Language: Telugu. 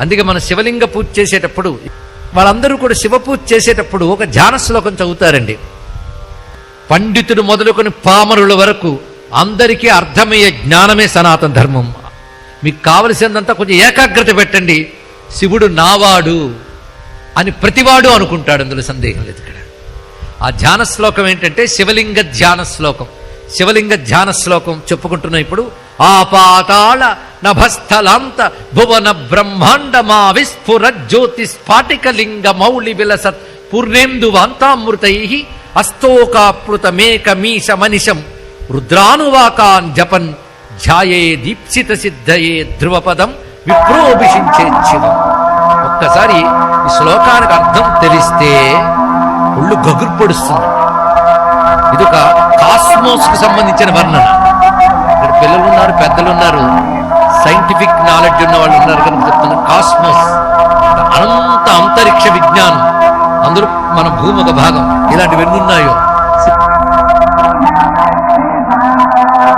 అందుకే మనం శివలింగ పూజ చేసేటప్పుడు వాళ్ళందరూ కూడా శివ పూజ చేసేటప్పుడు ఒక ధ్యాన శ్లోకం చదువుతారండి. పండితుడు మొదలుకొని పామరుల వరకు అందరికీ అర్థమయ్యే జ్ఞానమే సనాతన ధర్మం. మీకు కావలసిందంతా కొంచెం ఏకాగ్రత పెట్టండి. శివుడు నావాడు అని ప్రతివాడు అనుకుంటాడు అందులో సందేహం లేదు ఇక్కడ. ఆ ధ్యాన శ్లోకం ఏంటంటే శివలింగ ధ్యాన శ్లోకం. శివలింగ ధ్యాన శ్లోకం చెప్పుకుంటున్నాం ఇప్పుడు. ఆ పాతాళ నభస్థలాంత భువన బ్రహ్మాండమా విస్ఫుర జ్యోతి స్ఫాటికలింగ మౌళి విలసత్ పూర్ణేందు వాంతామృతై అస్తోకాప్లుత మేక మనిషం రుద్రానువాకాన్ జపన్ ధ్యాయే దీప్సిత సిద్ధయే ధ్రువపదం విప్రోభిషించేచ్చిదం ఒక్కసారి ఈ శ్లోకానికి అర్థం తెలిస్తే ఒళ్ళు గగురు పొడుస్తుంది ఇది ఒక కాస్మోస్కు సంబంధించిన వర్ణన. ఇక్కడ పిల్లలు ఉన్నారు పెద్దలు ఉన్నారు అంతరిక్ష విజ్ఞానం. అందులో మన భూమి ఒక భాగం. ఇలాంటివన్నీ ఉన్నాయో